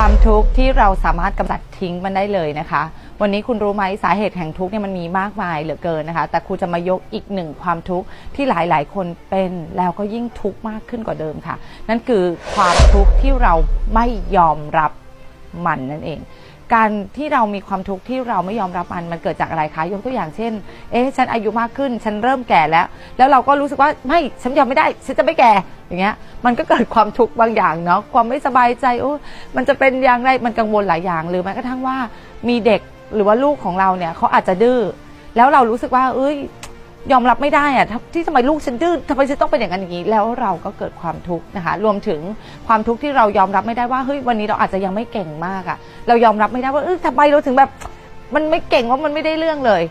ความทุกข์ที่เราสามารถกำจัดทิ้งมันได้เลยนะคะ วันนี้คุณรู้ไหมสาเหตุแห่งทุกข์เนี่ยมันมีมากมายเหลือเกินนะคะ แต่ครูจะมายกอีกหนึ่งความทุกข์ที่หลายๆ คนเป็นแล้วก็ยิ่งทุกข์มากขึ้นกว่าเดิมค่ะ นั่นคือความทุกข์ที่เราไม่ยอมรับมันนั่นเอง การที่เรามีความทุกข์ที่เราไม่ยอมรับมันมันเกิดจากอะไรคะยกตัวอย่างเช่น เอ๊ะฉันอายุมากขึ้น ฉันเริ่มแก่แล้ว แล้วเราก็รู้สึกว่าไม่ฉันยอมไม่ได้ฉันจะไม่แก่อย่างเงี้ย มันก็เกิดความทุกข์บางอย่างเนาะความไม่สบายใจโอ้มันจะเป็นอย่างไรมันกังวลหลายอย่าง หรือแม้กระทั่งว่ามีเด็กหรือว่าลูกของเราเนี่ยเขาอาจจะดื้อแล้วเรารู้สึกว่า เอ้ย ยอมรับไม่ได้อะที่ทำไมลูกฉันดื้อทำไมฉันต้องเป็นอย่างนั้นอย่างนี้ แล้วเราก็เกิดความทุกข์นะคะ รวมถึงความทุกข์ที่เรายอมรับไม่ได้ว่าเฮ้ยวันนี้เราอาจจะยังไม่เก่งมากอะเรายอมรับไม่ได้ว่าเออทำไมเราถึงแบบ มันไม่เก่งว่ามันไม่ได้เรื่องเลย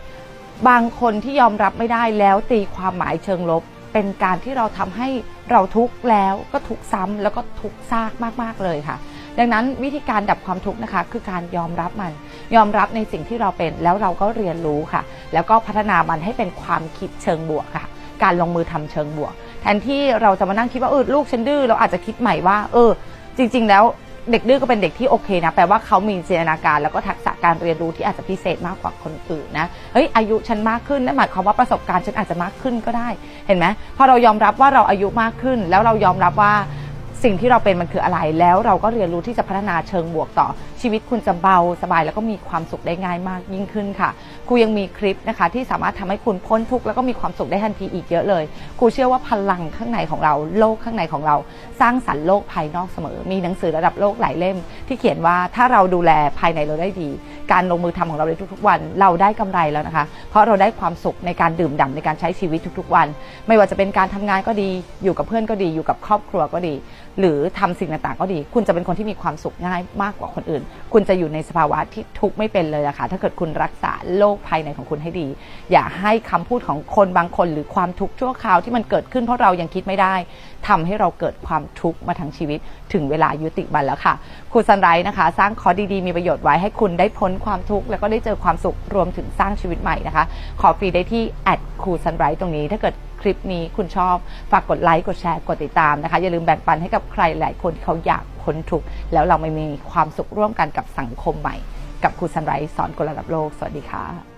บางคนที่ยอมรับไม่ได้แล้วตีความหมายเชิงลบ เป็นการที่เราทำให้เราทุกข์แล้วก็ทุกข์ซ้ำแล้วก็ทุกข์ซากมากๆเลยค่ะ ดังนั้นวิธีการดับความทุกข์นะคะ คือการยอมรับมัน ยอมรับในสิ่งที่เราเป็นแล้วเราก็เรียนรู้ค่ะ แล้วก็พัฒนามันให้เป็นความคิดเชิงบวกค่ะ การลงมือทำเชิงบวก แทนที่เราจะมานั่งคิดว่าเออลูกฉันดื้อเราอาจจะคิดใหม่ว่า เออ จริง ๆ แล้วเด็กดื้อก็เป็นเด็กที่โอเคนะแปลว่าเขามีจินตนาการ แล้วก็ทักษะการเรียนรู้ที่อาจจะพิเศษมากกว่าคนอื่นนะเฮ้ยอายุฉันมากขึ้นนั่นหมายความว่าประสบการณ์ฉันอาจจะมากขึ้นก็ได้ เห็นไหมพอเรายอมรับว่าเราอายุมากขึ้น แล้วเรายอมรับว่า สิ่งที่เราเป็นมันคืออะไร แล้วเราก็เรียนรู้ที่จะพัฒนาเชิงบวกต่อ ชีวิตคุณจะเบาสบาย แล้วก็มีความสุขได้ง่ายมากยิ่งขึ้นค่ะ ครูยังมีคลิปนะคะ ที่สามารถทำให้คุณพ้นทุกข์แล้วก็มีความสุขได้ทันทีอีกเยอะเลย ครูเชื่อว่าพลังข้างในของเรา โลกข้างในของเรา สร้างสรรค์โลกภายนอกเสมอ มีหนังสือระดับโลกหลายเล่ม ที่เขียนว่าถ้าเราดูแลภายในเราได้ดี การลงมือทำของเราในทุกๆวัน เราได้กำไรแล้วนะคะ เพราะเราได้ความสุขในการดื่มด่ำในการใช้ชีวิตทุกๆวัน ไม่ว่าจะเป็นการทำงานก็ดี อยู่กับเพื่อนก็ดี อยู่กับครอบครัวก็ดีหรือทำสิ่งต่างๆก็ดี คุณจะเป็นคนที่มีความสุขง่ายมากกว่าคนอื่น คุณจะอยู่ในสภาวะที่ทุกข์ไม่เป็นเลยอะค่ะ ถ้าเกิดคุณรักษาโลกภายในของคุณให้ดี อย่าให้คำพูดของคนบางคน หรือความทุกข์ชั่วคราวที่มันเกิดขึ้นเพราะเรายังคิดไม่ได้ทำให้เราเกิดความทุกข์มาทั้งชีวิต ถึงเวลายุติมันแล้วค่ะครูซันไรต์นะคะ สร้างคอร์สดีๆมีประโยชน์ไว้ให้คุณได้พ้นความทุกข์แล้วก็ได้เจอความสุขรวมถึงสร้างชีวิตใหม่นะคะ ขอฟรีได้ที่แอดครูซันไรต์ตรงนี้ถ้าเกิด ลิปนี้คุณชอบ ฝากกดไลค์ กดแชร์ กดติดตามนะคะ อย่าลืมแบ่งปันให้กับใครหลายคนที่เขาอยากพ้นทุกข์แล้วเราไม่มีความสุขร่วมกันกับสังคมใหม่ กับครูซันไรต์สอนกลระดับโลก สวัสดีค่ะ